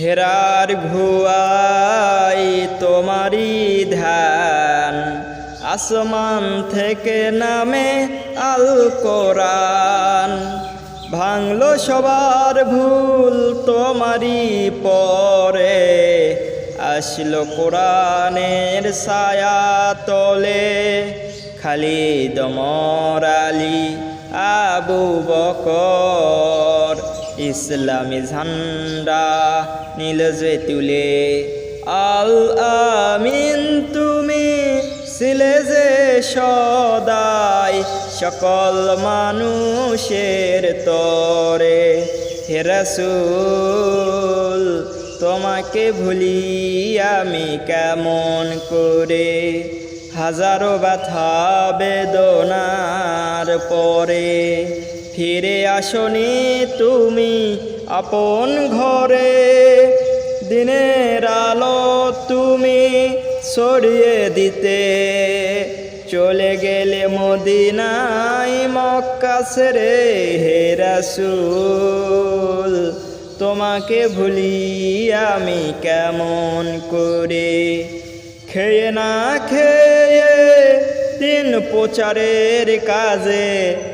হেরার ভুয়াই তোমারি ধ্যান। আসমান থেকে নামে আল কোরআন। ভাঙলো সবার ভুল তোমারি পরে। আসলো কোরআনের ছায়া তলে। খালিদ মরালি আবু বকর। ইসলামী ঝান্ডা নীল যে তুলে। আল আমিন, তুমি ছিলে যে সদাই সকল মানুষের তরে। হেরাসুল তোমাকে ভুলি আমি কেমন করে? হাজারো ব্যথা বেদনার পরে ফিরে আসনি তুমি আপন ঘরে। দিনের আলো তুমি ছড়িয়ে দিতে। চলে গেলে মদিনাই মক্কা ছেড়ে হে রাসূল, তোমাকে ভুলি আমি কেমন করে? খেয়ে না খেয়ে দিন প্রচারের কাজে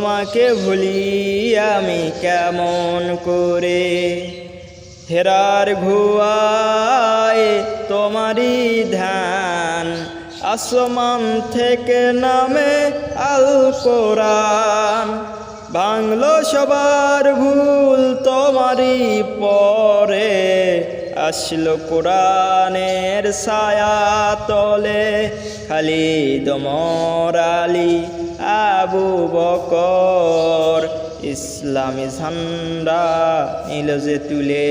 তোমাকে ভুলি আমি কেমন করে? হেরার ঘুয়ায় তোমারই ধ্যান, আসমান থেকে নামে আল কোরআন। ভাঙলো সবার ভুল তোমারই পরে। আসলো কোরআনের ছায়া তলে। খালি দমরালি আবু বকর ইসলামী ঝান্ডা নিল যে তুলে।